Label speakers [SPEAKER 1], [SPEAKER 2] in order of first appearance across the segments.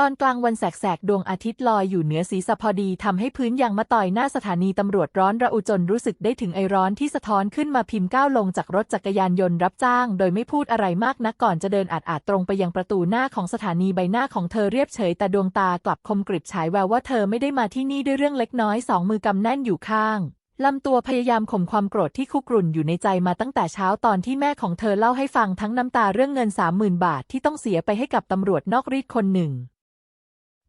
[SPEAKER 1] ตอนกลางวันแสกๆ ดวงอาทิตย์ลอยอยู่เหนือศีรษะพอดีทำให้พื้นยางมะตอยหน้าสถานีตำรวจร้อนระอุจนรู้สึกได้ถึงไอร้อนที่สะท้อนขึ้นมาพิมพ์ก้าวลงจากรถจักรยานยนต์รับจ้าง โดยไม่พูดอะไรมากนักก่อนจะเดินอาดอาดตรงไปยังประตูหน้าของสถานีใบหน้าของเธอเรียบเฉย แต่ดวงตากลับคมกริบฉายแววว่าเธอไม่ได้มาที่นี่ด้วยเรื่องเล็กน้อยสองมือกำแน่นอยู่ข้างลำตัวพยายามข่มความโกรธที่คุกรุ่นอยู่ในใจมาตั้งแต่เช้าตอนที่แม่ของเธอเล่าให้ฟังทั้งน้ำตาเรื่องเงินสามหมื่นบาทที่ต้องเสียไปให้กับตำรวจนอกรีดคนหนึ่ง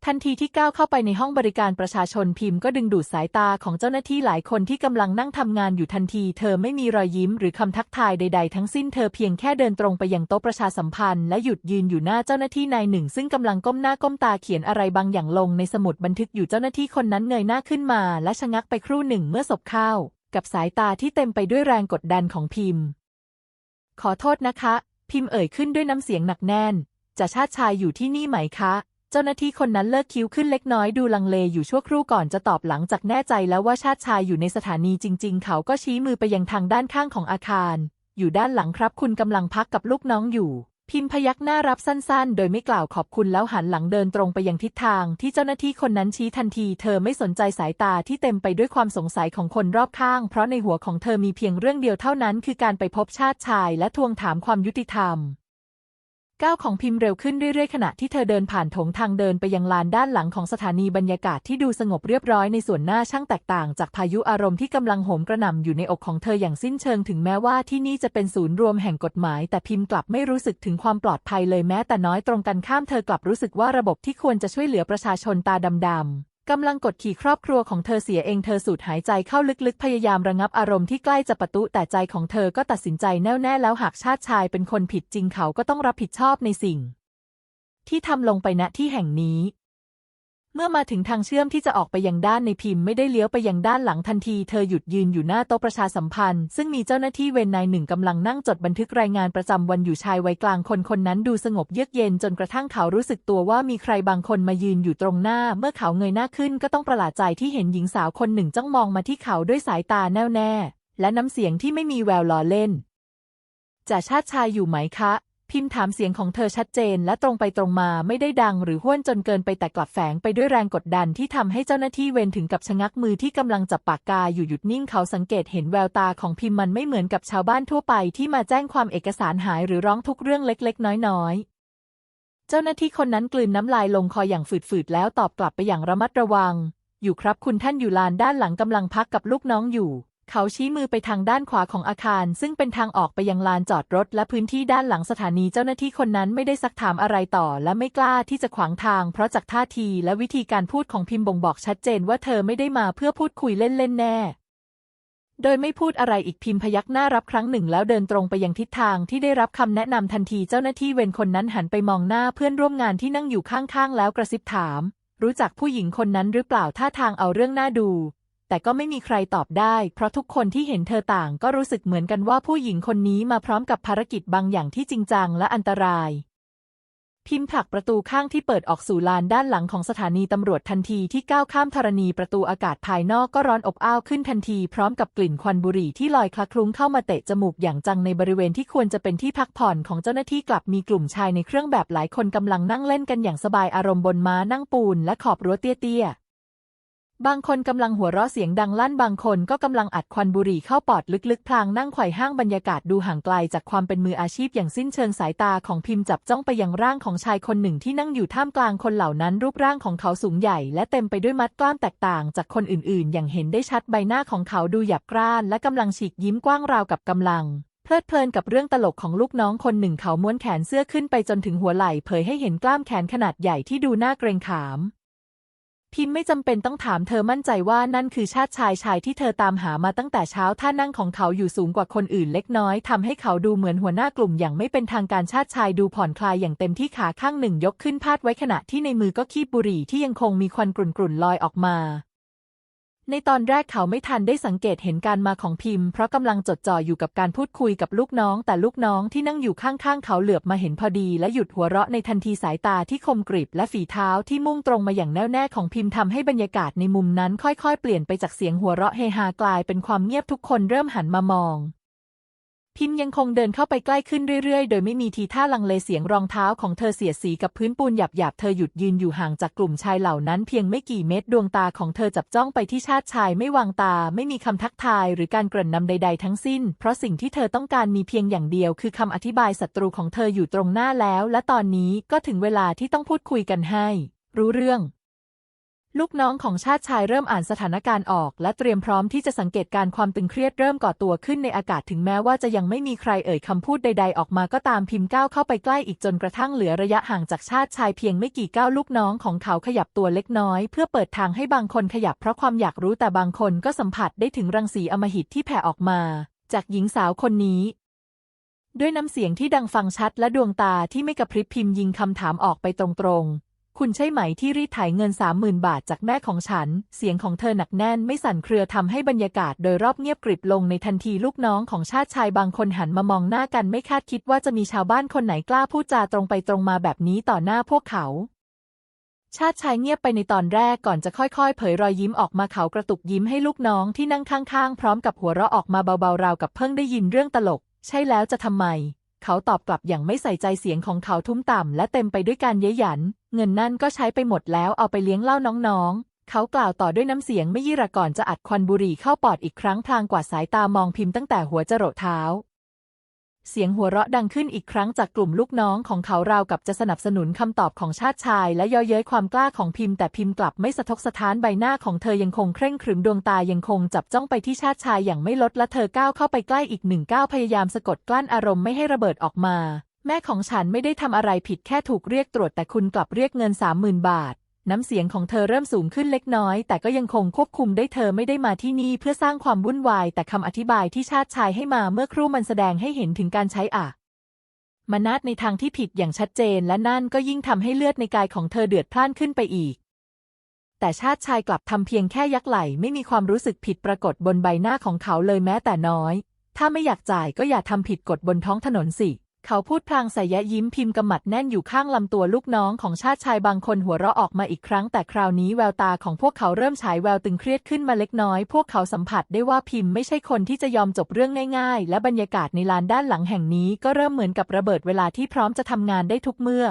[SPEAKER 1] ทันทีที่ก้าวเข้าไปในห้องบริการประชาชนพิมพ์ก็ดึงดูดสายตาของเจ้าหน้าที่หลายคนที่กำลังนั่งทำงานอยู่ทันที เธอไม่มีรอยยิ้มหรือคำทักทายใด ๆ ทั้งสิ้นเธอเพียงแค่เดินตรงไปยังโต๊ะประชาสัมพันธ์และหยุดยืนอยู่หน้าเจ้าหน้าที่นายหนึ่ง ซึ่งกำลังก้มหน้าก้มตาเขียนอะไรบางอย่างลงในสมุดบันทึกอยู่เจ้าหน้าที่คนนั้นเงยหน้าขึ้นมา และชะงักไปครู่หนึ่งเมื่อสบเข้ากับสายตาที่เต็มไปด้วยแรงกดดันของพิมพ์ ขอโทษนะคะ พิมพ์เอ่ยขึ้นด้วยน้ำเสียงหนักแน่นจะชาติชายอยู่ที่นี่ไหมคะ เจ้าหน้าที่คนนั้นเลิกคิ้วขึ้นเล็กน้อยดูลังเลอยู่ชั่วครู่ก่อนจะตอบหลังจากแน่ใจแล้วว่าชาติชายอยู่ในสถานีจริง ๆ เขาก็ชี้มือไปยังทางด้านข้างของอาคาร อยู่ด้านหลังครับ คุณกำลังพักกับลูกน้องอยู่ พิมพ์พยักหน้ารับสั้น ๆ โดยไม่กล่าวขอบคุณแล้วหันหลังเดินตรงไปยังทิศทาง ที่เจ้าหน้าที่คนนั้นชี้ทันที เธอไม่สนใจสายตาที่เต็มไปด้วยความสงสัยของคนรอบข้าง เพราะในหัวของเธอมีเพียงเรื่องเดียวเท่านั้น คือการไปพบชาติชายและทวงถามความยุติธรรม ก้าวของพิมพ์เร็วขึ้นเรื่อยๆ ขณะที่เธอเดินผ่านโถงทางเดินไปยังลานด้านหลังของสถานีบรรยากาศที่ดูสงบเรียบร้อยในส่วนหน้าช่างแตกต่างจากพายุอารมณ์ที่กำลังโหมกระหน่ำอยู่ในอกของเธออย่างสิ้นเชิงถึงแม้ว่าที่นี่จะเป็นศูนย์รวมแห่งกฎหมาย แต่พิมพ์กลับไม่รู้สึกถึงความปลอดภัยเลยแม้แต่น้อยตรงกันข้ามเธอกลับรู้สึกว่าระบบที่ควรจะช่วยเหลือประชาชนตาดำๆ กำลังกดขี่ครอบครัวของเธอเสียเองเธอสูดหายใจเข้าลึกๆ พยายามระงับอารมณ์ที่ใกล้จะปะตุแต่ใจของเธอก็ตัดสินใจแน่วแน่แล้วหากชาติชายเป็นคนผิดจริงเขาก็ต้องรับผิดชอบในสิ่ง ที่ทำลงไปณที่แห่งนี้ เมื่อมาถึงทางเชื่อมที่จะออกไปยังด้านในพิมพ์ไม่ได้เลี้ยวไปยังด้านหลังทันที เธอหยุดยืนอยู่หน้าโต๊ะประชาสัมพันธ์ ซึ่งมีเจ้าหน้าที่เวรนายหนึ่งกำลังนั่งจดบันทึกรายงานประจำวันอยู่ชายวัยกลางคนคนนั้นดูสงบเยือกเย็นจนกระทั่งเขารู้สึกตัวว่ามีใครบางคนมายืนอยู่ตรงหน้า เมื่อเขาเงยหน้าขึ้นก็ต้องประหลาดใจที่เห็นหญิงสาวคนหนึ่งจ้องมองมาที่เขาด้วยสายตาแน่วแน่ และน้ำเสียงที่ไม่มีแววล้อเล่นจะชาติชายอยู่ไหมคะ พิมพ์ถามเสียงของเธอชัดเจนและตรงไปตรงมาไม่ได้ดังหรือห้วนจนเกินไปแต่กลับแฝงไปด้วยแรงกดดันที่ทำให้เจ้าหน้าที่เวรถึงกับชะงักมือที่กำลังจับปากกาอยู่หยุดนิ่งเขาสังเกตเห็นแววตาของพิมพ์มันไม่เหมือนกับชาวบ้านทั่วไปที่มาแจ้งความเอกสารหายหรือร้องทุกเรื่องเล็กๆ น้อยๆเจ้าหน้าที่คนนั้นกลืนน้ำลายลงคออย่างฝืดๆ แล้วตอบกลับไปอย่างระมัดระวัง อยู่ครับคุณท่านอยู่ลานด้านหลังกำลังพักกับลูกน้องอยู่ เขาชี้มือไปทางด้านขวาของอาคาร ซึ่งเป็นทางออกไปยังลานจอดรถ และพื้นที่ด้านหลังสถานีเจ้าหน้าที่คนนั้นไม่ได้ซักถามอะไรต่อ และไม่กล้าที่จะขวางทาง เพราะจากท่าทีและวิธีการพูดของพิมพ์บ่งบอกชัดเจนว่าเธอไม่ได้มาเพื่อพูดคุยเล่นๆแน่ โดยไม่พูดอะไรอีกพิมพ์พยักหน้ารับครั้งหนึ่ง แล้วเดินตรงไปยังทิศทางที่ได้รับคำแนะนำทันทีเจ้าหน้าที่เวรคนนั้นหันไปมองหน้าเพื่อนร่วมงานที่นั่งอยู่ข้างๆ แล้วกระซิบถาม รู้จักผู้หญิงคนนั้นหรือเปล่าท่าทางเอาเรื่องหน่าดู แต่ก็ไม่มีใครตอบได้ เพราะทุกคนที่เห็นเธอต่างก็รู้สึกเหมือนกันว่าผู้หญิงคนนี้มาพร้อมกับภารกิจบางอย่างที่จริงจังและอันตราย พิมพ์ผลักประตูข้างที่เปิดออกสู่ลานด้านหลังของสถานีตำรวจทันทีที่ก้าวข้ามธรณีประตูอากาศภายนอกก็ร้อนอบอ้าวขึ้นทันที พร้อมกับกลิ่นควันบุหรี่ที่ลอยคละคลุ้งเข้ามาเตะจมูกอย่างจังในบริเวณที่ควรจะเป็นที่พักผ่อนของเจ้าหน้าที่กลับมีกลุ่มชายในเครื่องแบบหลายคนกำลังนั่งเล่นกันอย่างสบายอารมณ์บนม้านั่งปูนและขอบรั้วเตี้ยๆ บางคนกำลังหัวเราะเสียงดังลั่นบางคนก็กำลังอัดควันบุหรี่เข้าปอดลึกๆ พลางนั่งไขว่ห้างบรรยากาศดูห่างไกลจากความเป็นมืออาชีพอย่างสิ้นเชิงสายตาของพิมพ์จับจ้องไปยังร่างของชายคนหนึ่งที่นั่งอยู่ท่ามกลางคนเหล่านั้น รูปร่างของเขาสูงใหญ่และเต็มไปด้วยมัดกล้ามแตกต่างจากคนอื่นๆ อย่างเห็นได้ชัดใบหน้าของเขาดูหยาบกร้านและกำลังฉีกยิ้มกว้างราวกับกำลังเพลิดเพลินกับเรื่องตลกของลูกน้องคนหนึ่งเขาม้วนแขนเสื้อขึ้นไปจนถึงหัวไหล่เผยให้เห็นกล้ามแขนขนาดใหญ่ที่ดูน่าเกรงขาม พิมพ์ไม่จำเป็นต้องถามเธอมั่นใจว่านั่นคือชาติชายชายที่เธอตามหามาตั้งแต่เช้าท่านั่งของเขาอยู่สูงกว่าคนอื่นเล็กน้อยทำให้เขาดูเหมือนหัวหน้ากลุ่มอย่างไม่เป็นทางการชาติชายดูผ่อนคลายอย่างเต็มที่ขาข้างหนึ่งยกขึ้นพาดไว้ขณะที่ในมือก็คีบบุหรี่ที่ยังคงมีควันกรุ่นๆลอยออกมา ในตอนแรกเขาไม่ทันได้สังเกตเห็นการมาของพิมพ์เพราะกำลังจดจ่ออยู่กับการพูดคุยกับลูกน้อง แต่ลูกน้องที่นั่งอยู่ข้างๆ เขาเหลือบมาเห็นพอดี และหยุดหัวเราะในทันทีสายตาที่คมกริบและฝีเท้าที่มุ่งตรงมาอย่างแน่วแน่ของพิมพ์ทำให้บรรยากาศในมุมนั้นค่อยๆ เปลี่ยนไปจากเสียงหัวเราะเฮฮากลายเป็นความเงียบทุกคนเริ่มหันมามอง พิมพ์ยังคงเดินเข้าไปใกล้ขึ้นเรื่อยๆ โดยไม่มีทีท่าลังเลเสียงรองเท้าของเธอเสียสีกับพื้นปูนหยาบๆ เธอหยุดยืนอยู่ห่างจากกลุ่มชายเหล่านั้นเพียงไม่กี่เมตรดวงตาของเธอจับจ้องไปที่ชาติชายไม่วางตา ไม่มีคำทักทายหรือการกริ่นนำใด ๆ ทั้งสิ้น เพราะสิ่งที่เธอต้องการมีเพียงอย่างเดียว คือคำอธิบายศัตรูของเธออยู่ตรงหน้าแล้ว และตอนนี้ก็ถึงเวลาที่ต้องพูดคุยกันให้ รู้เรื่อง ลูกน้องของชาติชายเริ่มอ่านสถานการณ์ออก และเตรียมพร้อมที่จะสังเกตการความตึงเครียดเริ่มก่อตัวขึ้นในอากาศถึงแม้ว่าจะยังไม่มีใครเอ่ยคำพูดใด ๆ ออกมาก็ตามพิมพ์ก้าวเข้าไปใกล้อีกจนกระทั่งเหลือระยะห่างจากชาติชายเพียงไม่กี่ก้าวลูกน้องของเขาขยับตัวเล็กน้อย เพื่อเปิดทางให้บางคนขยับเพราะความอยากรู้แต่บางคนก็สัมผัสได้ถึงรังสีอมหิตที่แผ่ออกมา จากหญิงสาวคนนี้ด้วยน้ำเสียงที่ดังฟังชัดและดวงตาที่ไม่กระพริบพิมพ์ยิงคำถามออกไปตรงๆ คุณใช่ไหมที่รีดไถเงินสามหมื่นบาทจากแม่ของฉัน เสียงของเธอหนักแน่นไม่สั่นเครือทำให้บรรยากาศโดยรอบเงียบกริบลงในทันทีลูกน้องของชาติชายบางคนหันมามองหน้ากันไม่คาดคิดว่าจะมีชาวบ้านคนไหนกล้าพูดจาตรงไปตรงมาแบบนี้ต่อหน้าพวกเขา ชาติชายเงียบไปในตอนแรกก่อนจะค่อยๆ เผยรอยยิ้มออกมาเขากระตุกยิ้มให้ลูกน้องที่นั่งข้างๆ พร้อมกับหัวเราะออกมาเบาๆราวกับเพิ่งได้ยินเรื่องตลก ใช่แล้วจะทำไม เขาตอบกลับอย่างไม่ใส่ใจเสียงของเขาทุ้มต่ำและเต็มไปด้วยการเย้ยหยัน เงินนั่นก็ใช้ไปหมดแล้วเอาไปเลี้ยงเล้าน้องๆ เขากล่าวต่อด้วยน้ำเสียงไม่ยี่ระก่อนจะอัดควันบุหรี่เข้าปอดอีกครั้งพลางกวาดสายตามองพิมพ์ตั้งแต่หัวจรดเท้า เสียงหัวเราะดังขึ้นอีกครั้งจากกลุ่มลูกน้องของเขาราวกับจะสนับสนุนคำตอบของชาติชาย และย่อเย้ยความกล้าของพิมพ์แต่พิมพ์กลับไม่สะทกสะท้านใบหน้าของเธอยังคงเคร่งขรึมดวงตายังคงจับจ้องไปที่ชาติชายอย่างไม่ลดและเธอก้าวเข้าไปใกล้อีกหนึ่งก้าวพยายามสะกดกลั้นอารมณ์ไม่ให้ระเบิดออกมา แม่ของฉันไม่ได้ทำอะไรผิดแค่ถูกเรียกตรวจแต่คุณกลับเรียกเงินสามหมื่นบาท น้ำเสียงของเธอเริ่มสูงขึ้นเล็กน้อย แต่ก็ยังคงควบคุมได้เธอไม่ได้มาที่นี่เพื่อสร้างความวุ่นวาย แต่คำอธิบายที่ชาติชายให้มาเมื่อครู่มันแสดงให้เห็นถึงการใช้อะมนัดในทางที่ผิดอย่างชัดเจน และนั่นก็ยิ่งทำให้เลือดในกายของเธอเดือดพล่านขึ้นไปอีก แต่ชาติชายกลับทำเพียงแค่ยักไหล่ไม่มีความรู้สึกผิดปรากฏบนใบหน้าของเขาเลยแม้แต่น้อย ถ้าไม่อยากจ่ายก็อย่าทำผิดกฎบนท้องถนนสิ เขาพูดพลางใส่ยะยิ้มพิมพ์กำมัดแน่นอยู่ข้างลำตัวลูกน้องของชาติชายบางคนหัวเราะออกมาอีกครั้ง แต่คราวนี้แววตาของพวกเขาเริ่มฉายแววตึงเครียดขึ้นมาเล็กน้อย พวกเขาสัมผัสได้ว่าพิมพ์ไม่ใช่คนที่จะยอมจบเรื่องง่ายๆ และบรรยากาศในลานด้านหลังแห่งนี้ก็เริ่มเหมือนกับระเบิดเวลาที่พร้อมจะทำงานได้ทุกเมื่อ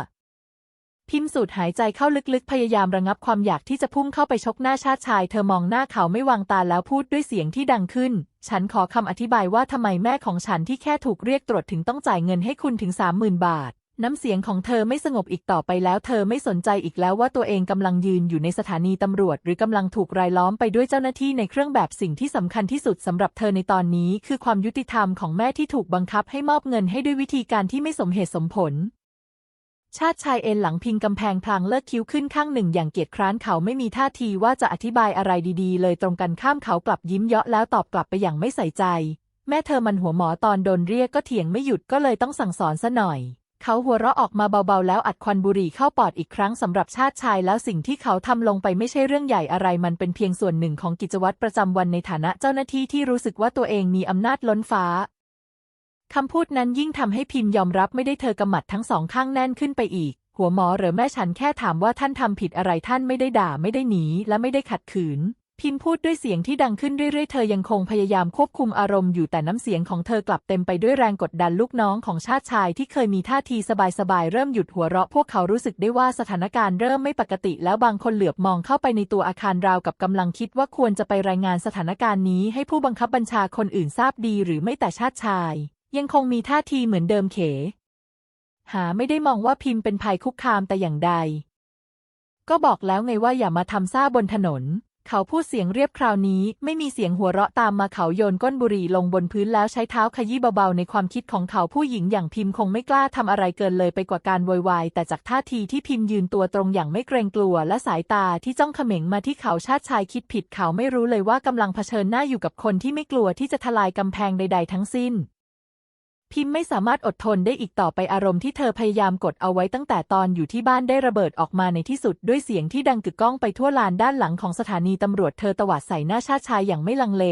[SPEAKER 1] พิมพ์สูดหายใจเข้าลึกๆ พยายามระงับความอยากที่จะพุ่งเข้าไปชกหน้าชาติชาย เธอมองหน้าเขาไม่วางตาแล้วพูดด้วยเสียงที่ดังขึ้น ฉันขอคำอธิบายว่าทำไมแม่ของฉันที่แค่ถูกเรียกตรวจถึงต้องจ่ายเงินให้คุณถึงสามหมื่นบาท น้ำเสียงของเธอไม่สงบอีกต่อไปแล้ว เธอไม่สนใจอีกแล้วว่าตัวเองกำลังยืนอยู่ในสถานีตำรวจ หรือกำลังถูกรายล้อมไปด้วยเจ้าหน้าที่ในเครื่องแบบสิ่งที่สำคัญที่สุดสำหรับเธอในตอนนี้ คือความยุติธรรมของแม่ที่ถูกบังคับให้มอบเงินให้ด้วยวิธีการที่ไม่สมเหตุสมผล ชาติชายเอ็นหลังพิงกำแพงพลางเลิกคิ้วขึ้นข้างหนึ่งอย่างเกียจคร้านเขาไม่มีท่าทีว่าจะอธิบายอะไรดีๆ เลยตรงกันข้ามเขากลับยิ้มเยาะแล้วตอบกลับไปอย่างไม่ใส่ใจ แม่เธอมันหัวหมอตอนโดนเรียกก็เถียงไม่หยุดก็เลยต้องสั่งสอนซะหน่อย เขาหัวเราะออกมาเบาๆ แล้วอัดควันบุหรี่เข้าปอดอีกครั้งสำหรับชาติชายแล้วสิ่งที่เขาทำลงไปไม่ใช่เรื่องใหญ่อะไรมันเป็นเพียงส่วนหนึ่งของกิจวัตรประจำวันในฐานะเจ้าหน้าที่ที่รู้สึกว่าตัวเองมีอำนาจล้นฟ้า คำพูดนั้นยิ่งทำให้พิมพ์ยอมรับไม่ได้เธอกำมัดทั้งสองข้างแน่นขึ้นไปอีก หัวหมอหรือแม่ฉันแค่ถามว่าท่านทำผิดอะไรท่านไม่ได้ด่าไม่ได้หนีและไม่ได้ขัดขืน พิมพ์พูดด้วยเสียงที่ดังขึ้นเรื่อยๆ เธอยังคงพยายามควบคุมอารมณ์อยู่แต่น้ำเสียงของเธอกลับเต็มไปด้วยแรงกดดันลูกน้องของชาติชายที่เคยมีท่าทีสบายๆเริ่มหยุดหัวเราะพวกเขารู้สึกได้ว่าสถานการณ์เริ่มไม่ปกติ แล้วบางคนเหลือบมองเข้าไปในตัวอาคารราวกับกำลังคิดว่าควรจะไปรายงานสถานการณ์นี้ให้ผู้บังคับบัญชาคนอื่นทราบดีหรือไม่แต่ชาติชาย ยังคงมีท่าทีเหมือนเดิมเข หาไม่ได้มองว่าพิมพ์เป็นภัยคุกคามแต่อย่างใด ก็บอกแล้วไงว่าอย่ามาทำซ่าบนถนน เขาพูดเสียงเรียบคราวนี้ ไม่มีเสียงหัวเราะตามมาเขาโยนก้นบุหรี่ลงบนพื้นแล้วใช้เท้าขยี้เบาๆในความคิดของเขาผู้หญิงอย่างพิมพ์คงไม่กล้าทำอะไรเกินเลยไปกว่าการวยวายแต่จากท่าทีที่พิมพ์ยืนตัวตรงอย่างไม่เกรงกลัว และสายตาที่จ้องเขม็งมาที่เขาชาติชายคิดผิดเขาไม่รู้เลยว่ากำลังเผชิญหน้าอยู่กับคนที่ไม่กลัวที่จะทลายกำแพงใด ๆ ทั้งสิ้น พิมพ์ไม่สามารถอดทนได้อีกต่อไปอารมณ์ที่เธอพยายามกดเอาไว้ตั้งแต่ตอนอยู่ที่บ้านได้ระเบิดออกมาในที่สุดด้วยเสียงที่ดังกึกก้องไปทั่วลานด้านหลังของสถานีตำรวจเธอตวาดใส่หน้าชาติชายอย่างไม่ลังเล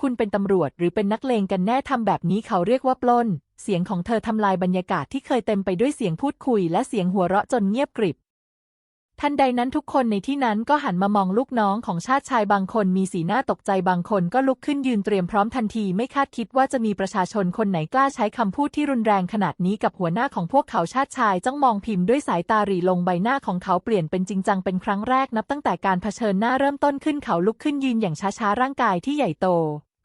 [SPEAKER 1] คุณเป็นตำรวจหรือเป็นนักเลงกันแน่ทำแบบนี้เขาเรียกว่าปล้น เสียงของเธอทำลายบรรยากาศที่เคยเต็มไปด้วยเสียงพูดคุยและเสียงหัวเราะจนเงียบกริบ ทันใดนั้นทุกคนในที่นั้นก็หันมามองลูกน้องของชาติชายบางคนมีสีหน้าตกใจบางคนก็ลุกขึ้นยืนเตรียมพร้อมทันทีไม่คาดคิดว่าจะมีประชาชนคนไหนกล้าใช้คำพูดที่รุนแรงขนาดนี้กับหัวหน้าของพวกเขาชาติชายจ้องมองพิมพ์ด้วยสายตาหรี่ลงใบหน้าของเขาเปลี่ยนเป็นจริงจังเป็นครั้งแรกนับตั้งแต่การเผชิญหน้าเริ่มต้นขึ้นเขาลุกขึ้นยืนอย่างช้าๆร่างกายที่ใหญ่โต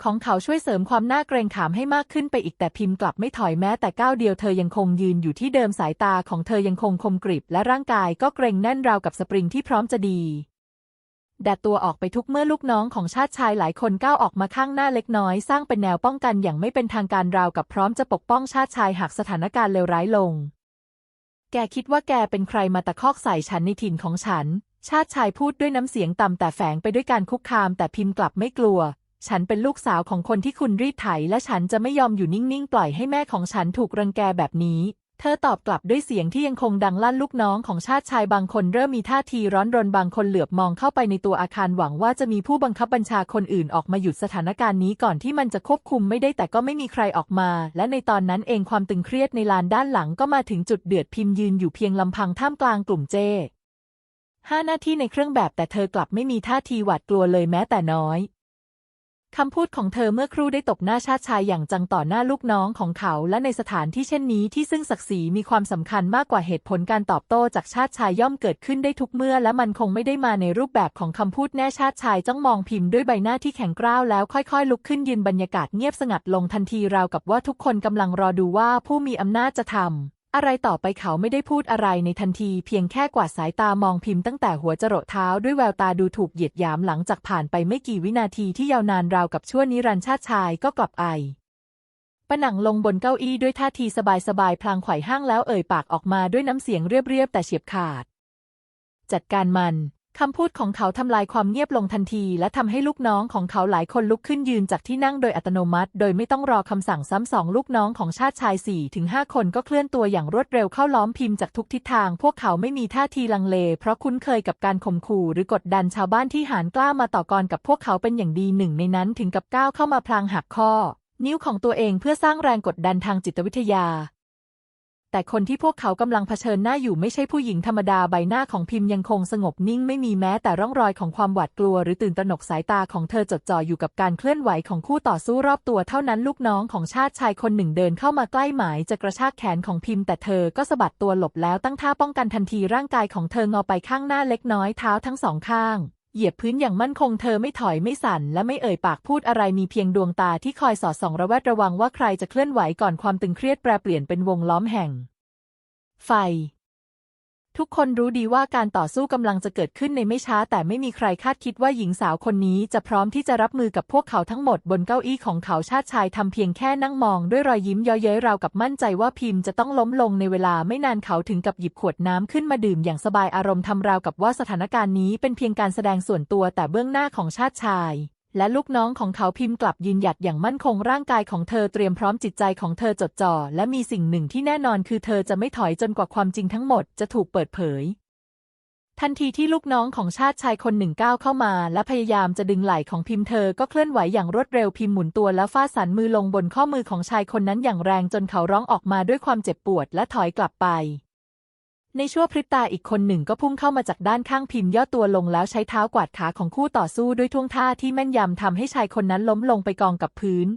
[SPEAKER 1] ของเขาช่วยเสริมความน่าเกรงขามให้มากขึ้นไปอีกแต่พิมพ์กลับไม่ถอยแม้แต่ก้าวเดียวเธอยังคงยืนอยู่ที่เดิมสายตาของเธอยังคงคมกริบและร่างกายก็เกรงแน่นราวกับสปริงที่พร้อมจะดีแดดตัวออกไปทุกเมื่อลูกน้องของชาติชายหลายคนก้าวออกมาข้างหน้าเล็กน้อย สร้างเป็นแนวป้องกันอย่างไม่เป็นทางการราวกับพร้อมจะปกป้องชาติชายหากสถานการณ์เลวร้ายลง แกคิดว่าแกเป็นใครมาตะคอกใส่ฉันในถิ่นของฉัน ชาติชายพูดด้วยน้ำเสียงต่ำแต่แฝงไปด้วยการคุกคามแต่พิมพ์กลับไม่กลัว ฉันเป็นลูกสาวของคนที่คุณรีดไถ และฉันจะไม่ยอมอยู่นิ่งๆ ปล่อยให้แม่ของฉันถูกรังแกแบบนี้ เธอตอบกลับด้วยเสียงที่ยังคงดังลั่นลูกน้องของชาติชายบางคนเริ่มมีท่าทีร้อนรนบางคนเหลือบมองเข้าไปในตัวอาคารหวังว่าจะมีผู้บังคับบัญชาคนอื่นออกมาหยุดสถานการณ์นี้ก่อนที่มันจะควบคุมไม่ได้แต่ก็ไม่มีใครออกมา และในตอนนั้นเองความตึงเครียดในลานด้านหลังก็มาถึงจุดเดือดพิมพ์ยืนอยู่เพียงลำพังท่ามกลางกลุ่มเจ้ห้าหน้าที่ในเครื่องแบบแต่เธอกลับไม่มีท่าทีหวาดกลัวเลยแม้แต่น้อย คำพูดของเธอเมื่อครู่ได้ตบหน้าชาติชายอย่างจังต่อหน้าลูกน้องของเขา และในสถานที่เช่นนี้ที่ซึ่งศักดิ์ศรีมีความสำคัญมากกว่าเหตุผลการตอบโต้จากชาติชายย่อมเกิดขึ้นได้ทุกเมื่อ และมันคงไม่ได้มาในรูปแบบของคำพูดแน่ชาติชายจ้องมองพิมพ์ด้วยใบหน้าที่แข็งกร้าวแล้วค่อยๆ ลุกขึ้นยืนบรรยากาศเงียบสงัดลงทันทีราวกับว่าทุกคนกำลังรอดูว่าผู้มีอำนาจจะทำ อะไรต่อไปเขาไม่ได้พูดอะไรในทันที เพียงแค่กวาดสายตามองพิมพ์ตั้งแต่หัวจรดเท้าด้วยแววตาดูถูกเหยียดหยามหลังจากผ่านไปไม่กี่วินาทีที่ยาวนานราวกับชั่วนิรันดร์ชาติชายก็กลับไอปะหนังลงบนเก้าอี้ด้วยท่าทีสบายๆพลางไขว่ห้างแล้วเอ่ยปากออกมาด้วยน้ำเสียงเรียบๆแต่เฉียบขาด จัดการมัน คำพูดของเขาทำลายความเงียบลงทันที และทำให้ลูกน้องของเขาหลายคนลุกขึ้นยืนจากที่นั่งโดยอัตโนมัติ โดยไม่ต้องรอคำสั่งซ้ำสองลูกน้องของชาติชาย4ี่ถึงห้าคนก็เคลื่อนตัวอย่างรวดเร็วเข้าล้อมพิมพ์จากทุกทิศทาง พวกเขาไม่มีท่าทีลังเล เพราะคุ้นเคยกับการข่มขู่หรือกดดันชาวบ้านที่หานกล้ามาต่อกรกับพวกเขาเป็นอย่างดีหนึ่งในนั้นถึงกับก้าวเข้ามาพลางหักข้อ นิ้วของตัวเองเพื่อสร้างแรงกดดันทางจิตวิทยา แต่คนที่พวกเขากำลังเผชิญหน้าอยู่ไม่ใช่ผู้หญิงธรรมดาใบหน้าของพิมพ์ยังคงสงบนิ่งไม่มีแม้แต่ร่องรอยของความหวาดกลัว หรือตื่นตระหนกสายตาของเธอจดจ่ออยู่กับการเคลื่อนไหวของคู่ต่อสู้รอบตัวเท่านั้นลูกน้องของชาติชายคนหนึ่งเดินเข้ามาใกล้หมายจะกระชากแขนของพิมพ์แต่เธอก็สะบัดตัวหลบแล้วตั้งท่าป้องกันทันทีร่างกายของเธองอไปข้างหน้าเล็กน้อยเท้าทั้งสองข้าง เหยียบพื้นอย่างมั่นคงเธอไม่ถอยไม่สั่น และไม่เอ่ยปากพูดอะไรมีเพียงดวงตาที่คอยสอดส่องระแวดระวังว่าใครจะเคลื่อนไหวก่อนความตึงเครียดแปรเปลี่ยนเป็นวงล้อมแห่ง ไฟ ทุกคนรู้ดีว่าการต่อสู้กำลังจะเกิดขึ้นในไม่ช้า แต่ไม่มีใครคาดคิดว่าหญิงสาวคนนี้จะพร้อมที่จะรับมือกับพวกเขาทั้งหมดบนเก้าอี้ของเขาชาติชายทำเพียงแค่นั่งมองด้วยรอยยิ้มย้อยเย้ยราวกับมั่นใจว่าพิมพ์จะต้องล้มลงในเวลาไม่นานเขาถึงกับหยิบขวดน้ำขึ้นมาดื่มอย่างสบายอารมณ์ทำราวกับว่าสถานการณ์นี้เป็นเพียงการแสดงส่วนตัวแต่เบื้องหน้าของชาติชาย และลูกน้องของเขาพิมพ์กลับยืนหยัดอย่างมั่นคงร่างกายของเธอเตรียมพร้อมจิตใจของเธอจดจ่อ และมีสิ่งหนึ่งที่แน่นอนคือเธอจะไม่ถอยจนกว่าความจริงทั้งหมดจะถูกเปิดเผย ทันทีที่ลูกน้องของชาติชายคนหนึ่งก้าวเข้ามา และพยายามจะดึงไหล่ของพิมพ์เธอก็เคลื่อนไหวอย่างรวดเร็วพิมพ์หมุนตัวแล้วฟาดสันมือลงบนข้อมือของชายคนนั้นอย่างแรงจนเขาร้องออกมาด้วยความเจ็บปวดและถอยกลับไป ในชั่วพริบตาอีกคนหนึ่งก็พุ่งเข้ามาจากด้านข้างพิมพ์ย่อตัวลงแล้วใช้เท้ากวาดขาของคู่ต่อสู้ด้วยท่วงท่าที่แม่นยำทำให้ชายคนนั้นล้มลงไปกองกับพื้น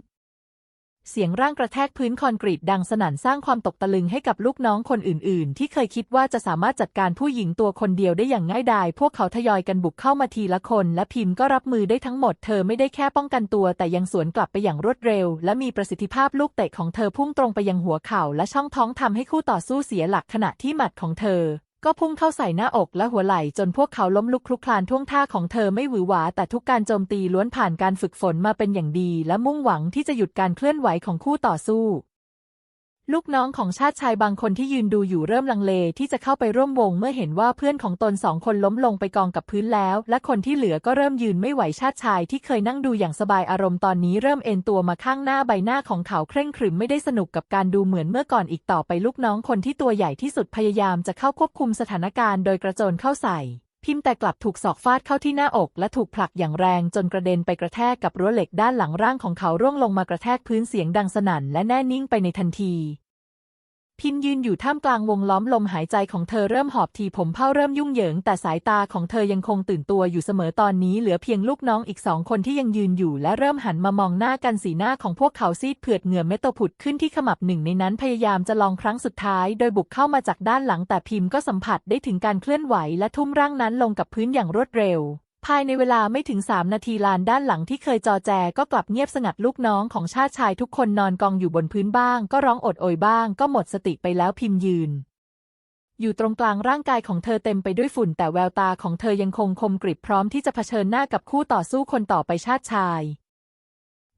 [SPEAKER 1] เสียงร่างกระแทกพื้นคอนกรีตดังสนั่นสร้างความตกตะลึงให้กับลูกน้องคนอื่น ๆ ที่เคยคิดว่าจะสามารถจัดการผู้หญิงตัวคนเดียวได้อย่างง่ายดาย พวกเขาทยอยกันบุกเข้ามาทีละคน และพิมพ์ก็รับมือได้ทั้งหมด เธอไม่ได้แค่ป้องกันตัว แต่ยังสวนกลับไปอย่างรวดเร็ว และมีประสิทธิภาพลูกเตะของเธอพุ่งตรงไปยังหัวเข่า และช่องท้องทำให้คู่ต่อสู้เสียหลักขณะที่หมัดของเธอ ก็พุ่งเข้าใส่หน้าอกและหัวไหล่จนพวกเขาล้มลุกคลุกคลานท่วงท่าของเธอไม่หวือหวา แต่ทุกการโจมตีล้วนผ่านการฝึกฝนมาเป็นอย่างดี และมุ่งหวังที่จะหยุดการเคลื่อนไหวของคู่ต่อสู้ ลูกน้องของชาติชายบางคนที่ยืนดูอยู่เริ่มลังเลที่จะเข้าไปร่วมวงเมื่อเห็นว่าเพื่อนของตนสองคนล้มลงไปกองกับพื้นแล้ว และคนที่เหลือก็เริ่มยืนไม่ไหวชาติชายที่เคยนั่งดูอย่างสบายอารมณ์ตอนนี้เริ่มเอนตัวมาข้างหน้าใบหน้าของเขาเคร่งขรึมไม่ได้สนุกกับการดูเหมือนเมื่อก่อนอีกต่อไปลูกน้องคนที่ตัวใหญ่ที่สุดพยายามจะเข้าควบคุมสถานการณ์โดยกระโจนเข้าใส่ พิมพ์แต่กลับถูกศอกฟาดเข้าที่หน้าอก และถูกผลักอย่างแรงจนกระเด็นไปกระแทกกับรั้วเหล็กด้านหลังร่างของเขาร่วงลงมากระแทกพื้นเสียงดังสนั่นและแน่นิ่งไปในทันที พิมยืนอยู่ท่ามกลางวงล้อมลมหายใจของเธอเริ่มหอบทีผมเผ้าเริ่มยุ่งเหยิง แต่สายตาของเธอยังคงตื่นตัวอยู่เสมอตอนนี้เหลือเพียงลูกน้องอีกสองคนที่ยังยืนอยู่และเริ่มหันมามองหน้ากันสีหน้าของพวกเขาซีดเผือดเหงื่อเม็ดโตผุดขึ้นที่ขมับหนึ่งในนั้นพยายามจะลองครั้งสุดท้ายโดยบุกเข้ามาจากด้านหลังแต่พิมก็สัมผัสได้ถึงการเคลื่อนไหวและทุ่มร่างนั้นลงกับพื้นอย่างรวดเร็ว ภายในเวลาไม่ถึงสามนาทีลานด้านหลังที่เคยจอแจก็กลับเงียบสงัดลูกน้องของชาติชายทุกคนนอนกองอยู่บนพื้นบ้าง ก็ร้องอดโอยบ้าง ก็หมดสติไปแล้วพิมพ์ยืน อยู่ตรงกลางร่างกายของเธอเต็มไปด้วยฝุ่น แต่แววตาของเธอยังคงคมกริบพร้อมที่จะเผชิญหน้ากับคู่ต่อสู้คนต่อไปชาติชาย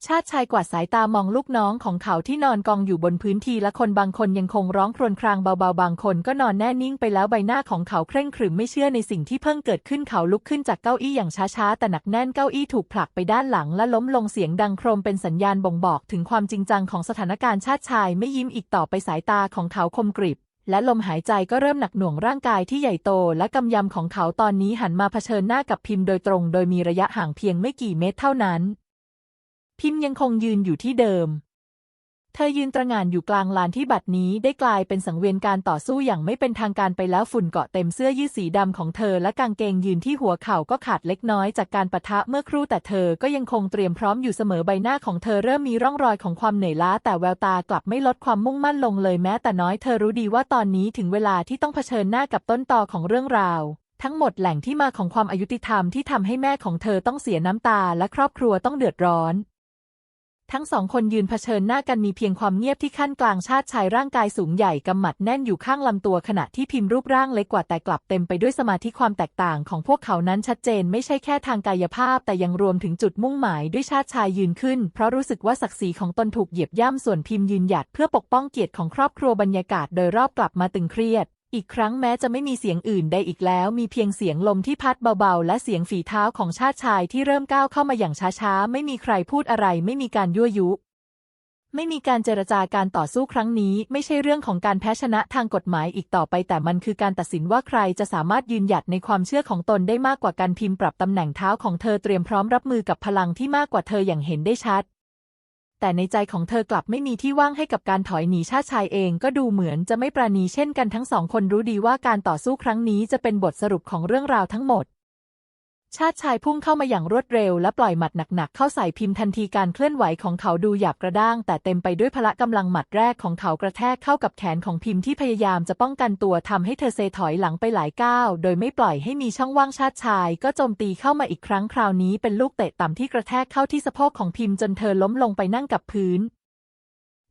[SPEAKER 1] ชาติชายกวาดสายตามองลูกน้องของเขาที่นอนกองอยู่บนพื้นทีและคนบางคนยังคงร้องครวญครางเบาๆ บางคนก็นอนแน่นิ่งไปแล้วใบหน้าของเขาเคร่งขรึมไม่เชื่อในสิ่งที่เพิ่งเกิดขึ้นเขาลุกขึ้นจากเก้าอี้อย่างช้าๆ แต่หนักแน่นเก้าอี้ถูกผลักไปด้านหลังและล้มลงเสียงดังโครมเป็นสัญญาณบ่งบอกถึงความจริงจังของสถานการณ์ชาติชายไม่ยิ้มอีกต่อไปสายตาของเขาคมกริบและลมหายใจก็เริ่มหนักหน่วงร่างกายที่ใหญ่โตและกำยำของเขาตอนนี้หันมาเผชิญหน้ากับพิมพ์โดยตรง โดยมีระยะห่างเพียงไม่กี่เมตรเท่านั้น พิมพ์ยังคงยืนอยู่ที่เดิม เธอยืนตระหง่านอยู่กลางลานที่บัดนี้ได้กลายเป็นสังเวียนการต่อสู้อย่างไม่เป็นทางการไปแล้วฝุ่นเกาะเต็มเสื้อยืดสีดำของเธอและกางเกงยืนที่หัวเข่าก็ขาดเล็กน้อยจากการปะทะเมื่อครู่แต่เธอก็ยังคงเตรียมพร้อมอยู่เสมอใบหน้าของเธอเริ่มมีร่องรอยของความเหนื่อยล้า แต่แววตากลับไม่ลดความมุ่งมั่นลงเลยแม้แต่น้อยเธอรู้ดีว่าตอนนี้ถึงเวลาที่ต้องเผชิญหน้ากับต้นตอของเรื่องราวทั้งหมดแหล่งที่มาของความอายุติธรรมที่ทำให้แม่ของเธอต้องเสียน้ำตาและครอบครัวต้องเดือดร้อน ทั้งสองคนยืนเผชิญหน้ากันมีเพียงความเงียบที่ขั้นกลางชาติชายร่างกายสูงใหญ่กำหมัดแน่นอยู่ข้างลำตัวขณะที่พิมพ์รูปร่างเล็กกว่าแต่กลับเต็มไปด้วยสมาธิความแตกต่างของพวกเขานั้นชัดเจนไม่ใช่แค่ทางกายภาพ แต่ยังรวมถึงจุดมุ่งหมายด้วยชาติชายยืนขึ้น เพราะรู้สึกว่าศักดิ์ศรีของตนถูกเหยียบย่ำส่วนพิมพ์ยืนหยัดเพื่อปกป้องเกียรติของครอบครัวบรรยากาศโดยรอบกลับมาตึงเครียด อีกครั้งแม้จะไม่มีเสียงอื่นใดอีกแล้ว มีเพียงเสียงลมที่พัดเบาๆ และเสียงฝีเท้าของชาติชายที่เริ่มก้าวเข้ามาอย่างช้าๆ ไม่มีใครพูดอะไร ไม่มีการยั่วยุ ไม่มีการเจรจาการต่อสู้ครั้งนี้ ไม่ใช่เรื่องของการแพ้ชนะทางกฎหมายอีกต่อไป แต่มันคือการตัดสินว่าใครจะสามารถยืนหยัดในความเชื่อของตนได้มากกว่าการพิมพ์ปรับตำแหน่งเท้าของเธอเตรียมพร้อมรับมือกับพลังที่มากกว่าเธออย่างเห็นได้ชัด แต่ในใจของเธอกลับไม่มีที่ว่างให้กับการถอยหนีชาติชายเองก็ดูเหมือนจะไม่ปราณีเช่นกันทั้งสองคนรู้ดีว่าการต่อสู้ครั้งนี้จะเป็นบทสรุปของเรื่องราวทั้งหมด ชาติชายพุ่งเข้ามาอย่างรวดเร็วและปล่อยหมัดหนักๆเข้าใส่พิมพ์ทันทีการเคลื่อนไหวของเขาดูหยาบกระด้าง แต่เต็มไปด้วยพละกำลังหมัดแรกของเขากระแทกเข้ากับแขนของพิมพ์ที่พยายามจะป้องกันตัวทำให้เธอเซถอยหลังไปหลายก้าวโดยไม่ปล่อยให้มีช่องว่างชาติชาย ก็โจมตีเข้ามาอีกครั้งคราวนี้เป็นลูกเตะต่ำที่กระแทกเข้าที่สะโพกของพิมพ์จนเธอล้มลงไปนั่งกับพื้น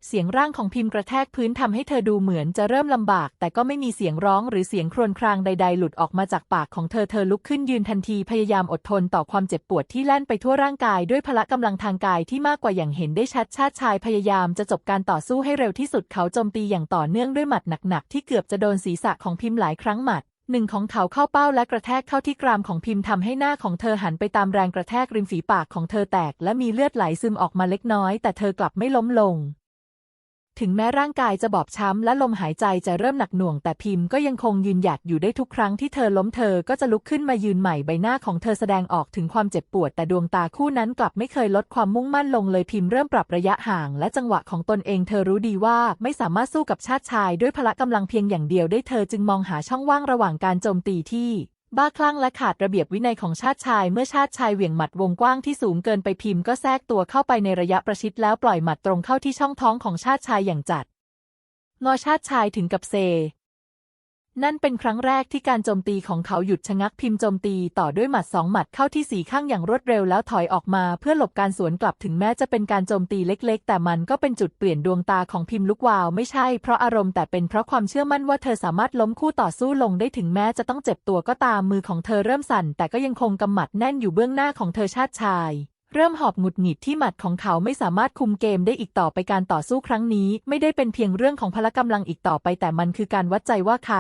[SPEAKER 1] เสียงร่างของพิมพ์กระแทกพื้นทำให้เธอดูเหมือนจะเริ่มลำบาก แต่ก็ไม่มีเสียงร้องหรือเสียงครวญครางใด ๆ หลุดออกมาจากปากของเธอเธอลุกขึ้นยืนทันทีพยายามอดทนต่อความเจ็บปวดที่แล่นไปทั่วร่างกายด้วยพละกำลังทางกายที่มากกว่าอย่างเห็นได้ชัดชาติชายพยายามจะจบการต่อสู้ให้เร็วที่สุดเขาโจมตีอย่างต่อเนื่องด้วยหมัดหนักๆที่เกือบจะโดนศีรษะของพิมพ์หลายครั้งหมัดหนึ่งของเขาเข้าเป้าและกระแทกเข้าที่กรามของพิมพ์ทำให้หน้าของเธอหันไปตามแรงกระแทกริมฝีปากของเธอแตก และมีเลือดไหลซึมออกมาเล็กน้อย แต่เธอกลับไม่ล้มลง ถึงแม้ร่างกายจะบอบช้ำและลมหายใจจะเริ่มหนักหน่วงแต่พิมพ์ก็ยังคงยืนหยัดอยู่ได้ทุกครั้งที่เธอล้มเธอก็จะลุกขึ้นมายืนใหม่ใบหน้าของเธอแสดงออกถึงความเจ็บปวดแต่ดวงตาคู่นั้นกลับไม่เคยลดความมุ่งมั่นลงเลยพิมพ์เริ่มปรับระยะห่างและจังหวะของตนเองเธอรู้ดีว่าไม่สามารถสู้กับชาติชายด้วยพละกำลังเพียงอย่างเดียวได้เธอจึงมองหาช่องว่างระหว่างการโจมตีที่ บ้าคลั่งและขาดระเบียบวินัยของชาติชาย เมื่อชาติชายเหวี่ยงหมัดวงกว้างที่สูงเกินไปพิมพ์ก็แทรกตัวเข้าไปในระยะประชิดแล้วปล่อยหมัดตรงเข้าที่ช่องท้องของชาติชายอย่างจัด งอชาติชายถึงกับเซ นั่นเป็นครั้งแรกที่การโจมตีของเขาหยุดชะงักพิมพ์โจมตีต่อด้วยหมัดสองหมัดเข้าที่สีข้างอย่างรวดเร็วแล้วถอยออกมาเพื่อหลบการสวนกลับถึงแม้จะเป็นการโจมตีเล็ก ๆ แต่มันก็เป็นจุดเปลี่ยนดวงตาของพิมพ์ลุกวาว ไม่ใช่เพราะอารมณ์แต่เป็นเพราะความเชื่อมั่นว่าเธอสามารถล้มคู่ต่อสู้ลงได้ถึงแม้จะต้องเจ็บตัวก็ตามมือของเธอเริ่มสั่น แต่ก็ยังคงกำหมัดแน่นอยู่เบื้องหน้าของเธอชาติชาย เริ่มหอบหงุดหงิดที่หมัดของเขาไม่สามารถคุมเกมได้อีกต่อไปการต่อสู้ครั้งนี้ ไม่ได้เป็นเพียงเรื่องของพละกำลังอีกต่อไปแต่มันคือการวัดใจว่าใคร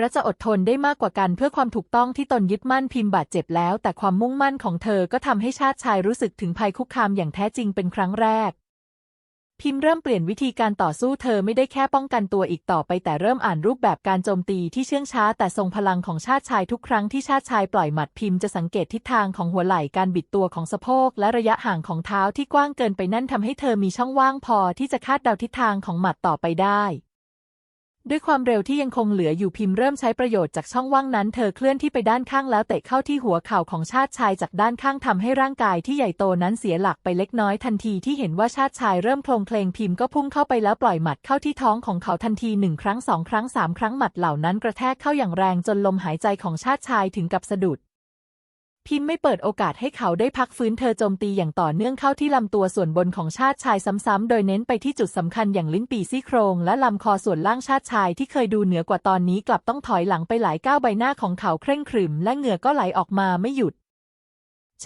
[SPEAKER 1] ระจะอดทนได้มากกว่ากันเพื่อความถูกต้องที่ตนยึดมั่นพิมพ์บาดเจ็บแล้ว แต่ความมุ่งมั่นของเธอก็ทำให้ชาติชายรู้สึกถึงภัยคุกคามอย่างแท้จริงเป็นครั้งแรก พิมพ์เริ่มเปลี่ยนวิธีการต่อสู้เธอไม่ได้แค่ป้องกันตัวอีกต่อไปแต่เริ่มอ่านรูปแบบการโจมตีที่เชื่องช้า แต่ทรงพลังของชาติชายทุกครั้งที่ชาติชายปล่อยหมัดพิมพ์จะสังเกตทิศทางของหัวไหล่การบิดตัวของสะโพกและระยะห่างของเท้าที่กว้างเกินไปนั่นทำให้เธอมีช่องว่างพอที่จะคาดเดาทิศทางของหมัดต่อไปได้ ด้วยความเร็วที่ยังคงเหลืออยู่พิมพ์เริ่มใช้ประโยชน์จากช่องว่างนั้น เธอเคลื่อนที่ไปด้านข้างแล้วเตะเข้าที่หัวเข่าของชาติชายจากด้านข้างทำให้ร่างกายที่ใหญ่โตนั้นเสียหลักไปเล็กน้อยทันทีที่เห็นว่าชาติชายเริ่มโคลงเพลงพิมพ์ก็พุ่งเข้าไปแล้วปล่อยหมัดเข้าที่ท้องของเขาทันทีหนึ่งครั้งสองครั้งสามครั้งหมัดเหล่านั้นกระแทกเข้าอย่างแรงจนลมหายใจของชาติชายถึงกับสะดุด พิมพ์ไม่เปิดโอกาสให้เขาได้พักฟื้นเธอโจมตีอย่างต่อเนื่องเข้าที่ลำตัวส่วนบนของชาติชายซ้ำๆ โดยเน้นไปที่จุดสำคัญอย่างลิ้นปีซี่โครงและลำคอส่วนล่างชาติชายที่เคยดูเหนือกว่าตอนนี้กลับต้องถอยหลังไปหลายก้าวใบหน้าของเขาเคร่งครึมและเหงื่อก็ไหลออกมาไม่หยุด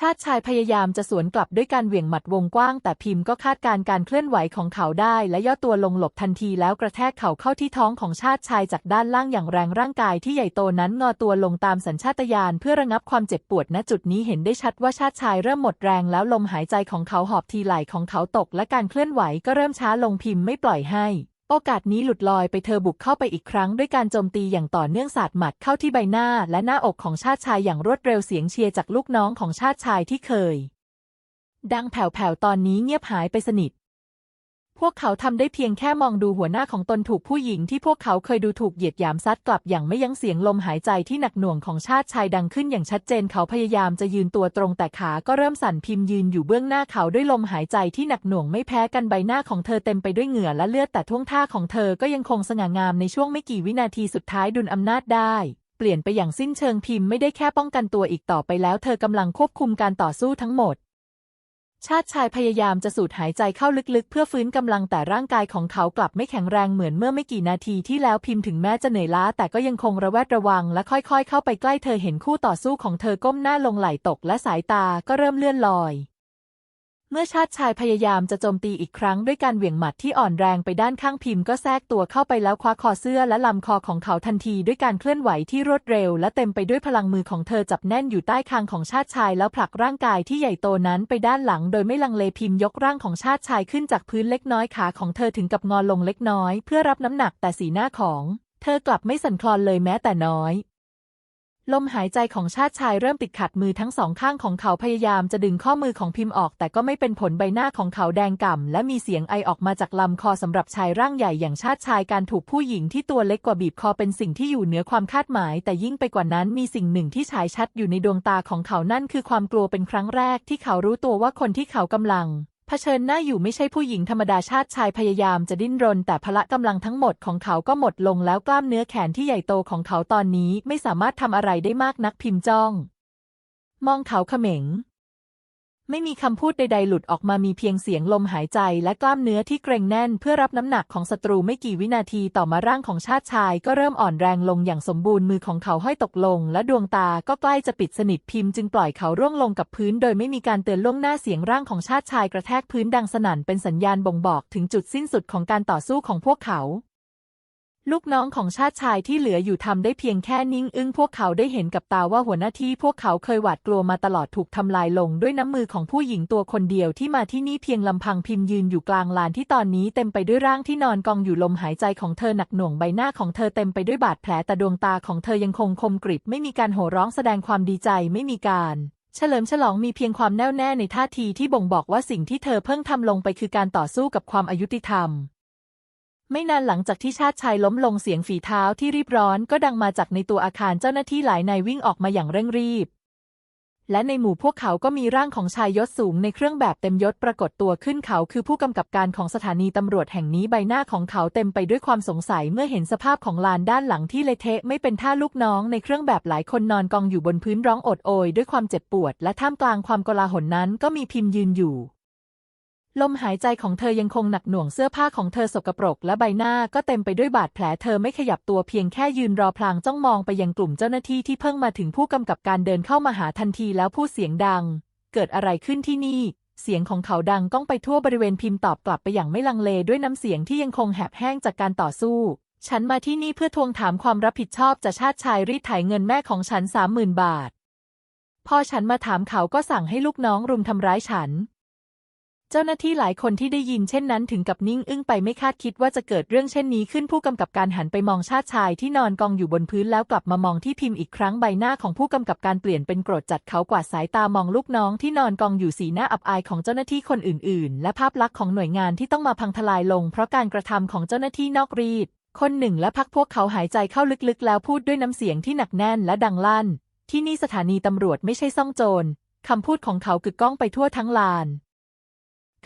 [SPEAKER 1] ชาติชายพยายามจะสวนกลับด้วยการเหวี่ยงหมัดวงกว้าง แต่พิมพ์ก็คาดการณ์การเคลื่อนไหวของเขาได้ และย่อตัวลงหลบทันทีแล้วกระแทกเข่าเข้าที่ท้องของชาติชายจากด้านล่างอย่างแรงร่างกายที่ใหญ่โตนั้นงอตัวลงตามสัญชาตญาณเพื่อระงับความเจ็บปวดณจุดนี้เห็นได้ชัดว่าชาติชายเริ่มหมดแรงแล้วลมหายใจของเขาหอบทีไหลของเขาตก และการเคลื่อนไหวก็เริ่มช้าลงพิมพ์ไม่ปล่อยให้ โอกาสนี้หลุดลอยไปเธอบุกเข้าไปอีกครั้งด้วยการโจมตีอย่างต่อเนื่องสาดหมัดเข้าที่ใบหน้าและหน้าอกของชาติชายอย่างรวดเร็วเสียงเชียร์จากลูกน้องของชาติชายที่เคย ดังแผ่วๆตอนนี้เงียบหายไปสนิท พวกเขาทำได้เพียงแค่มองดูหัวหน้าของตนถูกผู้หญิงที่พวกเขาเคยดูถูกเหยียดหยามซัดกลับอย่างไม่ยั้งเสียงลมหายใจที่หนักหน่วงของชาติชายดังขึ้นอย่างชัดเจนเขาพยายามจะยืนตัวตรงแต่ขาก็เริ่มสั่นพิมพ์ยืนอยู่เบื้องหน้าเขาด้วยลมหายใจที่หนักหน่วงไม่แพ้กันใบหน้าของเธอเต็มไปด้วยเหงื่อและเลือดแต่ท่วงท่าของเธอก็ยังคงสง่างามในช่วงไม่กี่วินาทีสุดท้ายดุลอำนาจได้เปลี่ยนไปอย่างสิ้นเชิงพิมพ์ไม่ได้แค่ป้องกันตัวอีกต่อไปแล้ว เธอกำลังควบคุมการต่อสู้ทั้งหมด ชาติชายพยายามจะสูดหายใจเข้าลึกๆ เพื่อฟื้นกำลังแต่ร่างกายของเขากลับไม่แข็งแรงเหมือนเมื่อไม่กี่นาทีที่แล้วพิมพ์ถึงแม้จะเหนื่อยล้า แต่ก็ยังคงระแวดระวังและค่อยๆ เข้าไปใกล้เธอเห็นคู่ต่อสู้ของเธอก้มหน้าลงไหลตกและสายตาก็เริ่มเลื่อนลอย เมื่อชาติชายพยายามจะโจมตีอีกครั้งด้วยการเหวี่ยงหมัดที่อ่อนแรงไปด้านข้างพิมพ์ก็แทรกตัวเข้าไปแล้วคว้าคอเสื้อและลำคอของเขาทันทีด้วยการเคลื่อนไหวที่รวดเร็ว และเต็มไปด้วยพลังมือของเธอจับแน่นอยู่ใต้คางของชาติชายแล้วผลักร่างกายที่ใหญ่โตนั้นไปด้านหลัง โดยไม่ลังเลพิมพ์ยกร่างของชาติชายขึ้นจากพื้นเล็กน้อยขาของเธอถึงกับงอลงเล็กน้อย เพื่อรับน้ำหนักแต่สีหน้าของ เธอกลับไม่สั่นคลอนเลยแม้แต่น้อย ลมหายใจของชาติชายเริ่มติดขัดมือทั้งสองข้างของเขาพยายามจะดึงข้อมือของพิมพ์ออก แต่ก็ไม่เป็นผลใบหน้าของเขาแดงก่ำและมีเสียงไอออกมาจากลำคอสำหรับชายร่างใหญ่อย่างชาติชายการถูกผู้หญิงที่ตัวเล็กกว่าบีบคอเป็นสิ่งที่อยู่เหนือความคาดหมาย แต่ยิ่งไปกว่านั้นมีสิ่งหนึ่งที่ฉายชัดอยู่ในดวงตาของเขานั่นคือความกลัวเป็นครั้งแรกที่เขารู้ตัวว่าคนที่เขากำลัง ชิญหน้าอยู่ไม่ใช่ผู้หญิงธรรมดาชาติชายพยายามจะดิ้นรน แต่พละกำลังทั้งหมดของเขาก็หมดลงแล้วกล้ามเนื้อแขนที่ใหญ่โตของเขาตอนนี้ไม่สามารถทำอะไรได้มากนักพิมพ์จ้อง มองเขาเขม็ง ไม่มีคำพูดใดๆ หลุดออกมามีเพียงเสียงลมหายใจและกล้ามเนื้อที่เกร็งแน่นเพื่อรับน้ำหนักของศัตรูไม่กี่วินาทีต่อมาร่างของชาติชายก็เริ่มอ่อนแรงลงอย่างสมบูรณ์มือของเขาห้อยตกลง และดวงตาก็ใกล้จะปิดสนิทพิมพ์จึงปล่อยเขาร่วงลงกับพื้น โดยไม่มีการเตือนล่วงหน้าเสียงร่างของชาติชายกระแทกพื้นดังสนั่นเป็นสัญญาณบ่งบอกถึงจุดสิ้นสุดของการต่อสู้ของพวกเขา ลูกน้องของชาติชายที่เหลืออยู่ทำได้เพียงแค่นิ่งอึ้งพวกเขาได้เห็นกับตาว่าหัวหน้าที่พวกเขาเคยหวาดกลัวมาตลอดถูกทำลายลงด้วยน้ำมือของผู้หญิงตัวคนเดียวที่มาที่นี่เพียงลำพังพิมพ์ยืนอยู่กลางลานที่ตอนนี้เต็มไปด้วยร่างที่นอนกองอยู่ลมหายใจของเธอหนักหน่วงใบหน้าของเธอเต็มไปด้วยบาดแผลแต่ดวงตาของเธอยังคงคมกริบไม่มีการโห่ร้องแสดงความดีใจไม่มีการเฉลิมฉลองมีเพียงความแน่วแน่ในท่าทีที่บ่งบอกว่าสิ่งที่เธอเพิ่งทำลงไปคือการต่อสู้กับความอายุติธรรม ไม่นานหลังจากที่ชาติชายล้มลงเสียงฝีเท้าที่รีบร้อนก็ดังมาจากในตัวอาคารเจ้าหน้าที่หลายนายวิ่งออกมาอย่างเร่งรีบ และในหมู่พวกเขาก็มีร่างของชายยศสูงในเครื่องแบบเต็มยศปรากฏตัวขึ้นเขาคือผู้กำกับการของสถานีตำรวจแห่งนี้ใบหน้าของเขาเต็มไปด้วยความสงสัยเมื่อเห็นสภาพของลานด้านหลังที่เละเทะไม่เป็นท่าลูกน้องในเครื่องแบบหลายคนนอนกองอยู่บนพื้นร้องโอดโอยด้วยความเจ็บปวด และท่ามกลางความโกลาหลนั้นก็มีพิมพ์ยืนอยู่ ลมหายใจของเธอยังคงหนักหน่วงเสื้อผ้าของเธอสกปรกและใบหน้าก็เต็มไปด้วยบาดแผลเธอไม่ขยับตัวเพียงแค่ยืนรอพลางจ้องมองไปยังกลุ่มเจ้าหน้าที่ที่เพิ่งมาถึงผู้กำกับการเดินเข้ามาหาทันทีแล้วพูดเสียงดัง เกิดอะไรขึ้นที่นี่ เสียงของเขาดังก้องไปทั่วบริเวณพิมพ์ตอบกลับไปอย่างไม่ลังเลด้วยน้ำเสียงที่ยังคงแหบแห้งจากการต่อสู้ ฉันมาที่นี่เพื่อทวงถามความรับผิดชอบจากชาติชายรีดไถเงินแม่ของฉันสามหมื่นบาท พอฉันมาถามเขาก็สั่งให้ลูกน้องรุมทำร้ายฉัน เจ้าหน้าที่หลายคนที่ได้ยินเช่นนั้นถึงกับนิ่งอึ้งไปไม่คาดคิดว่าจะเกิดเรื่องเช่นนี้ขึ้นผู้กำกับการหันไปมองชาติชายที่นอนกองอยู่บนพื้นแล้วกลับมามองที่พิมพ์อีกครั้งใบหน้าของผู้กำกับการเปลี่ยนเป็นโกรธจัดเขากวาดสายตามองลูกน้องที่นอนกองอยู่สีหน้าอับอายของเจ้าหน้าที่คนอื่น ๆ และภาพลักษณ์ของหน่วยงานที่ต้องมาพังทลายลง เพราะการกระทำของเจ้าหน้าที่นอกรีดคนหนึ่งและพักพวกเขาหายใจเข้าลึกๆ แล้วพูดด้วยน้ำเสียงที่หนักแน่นและดังลั่น ที่นี่สถานีตำรวจไม่ใช่ซ่องโจรคำพูดของเขากึกก้องไปทั่วทั้งลาน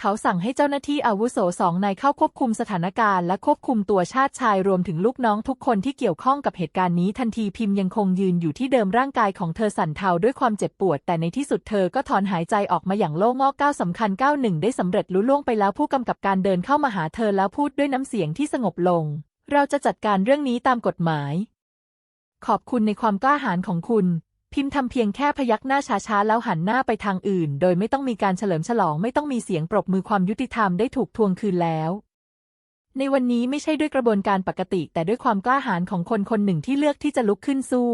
[SPEAKER 1] เขาสั่งให้เจ้าหน้าที่อาวุโสสองนายเข้าควบคุมสถานการณ์และควบคุมตัวชาติชายรวมถึงลูกน้องทุกคนที่เกี่ยวข้องกับเหตุการณ์นี้ทันทีพิมพ์ยังคงยืนอยู่ที่เดิมร่างกายของเธอสั่นเทาด้วยความเจ็บปวด แต่ในที่สุดเธอก็ถอนหายใจออกมาอย่างโล่งอกก้าวสำคัญก้าวหนึ่งได้สำเร็จลุล่วงไปแล้วผู้กำกับการเดินเข้ามาหาเธอแล้วพูดด้วยน้ำเสียงที่สงบลง เราจะจัดการเรื่องนี้ตามกฎหมาย ขอบคุณในความกล้าหาญของคุณ พิมพ์ทำเพียงแค่พยักหน้าช้าๆ แล้วหันหน้าไปทางอื่น โดยไม่ต้องมีการเฉลิมฉลองไม่ต้องมีเสียงปรบมือความยุติธรรมได้ถูกทวงคืนแล้ว ในวันนี้ไม่ใช่ด้วยกระบวนการปกติ แต่ด้วยความกล้าหาญของคนคนหนึ่งที่เลือกที่จะลุกขึ้นสู้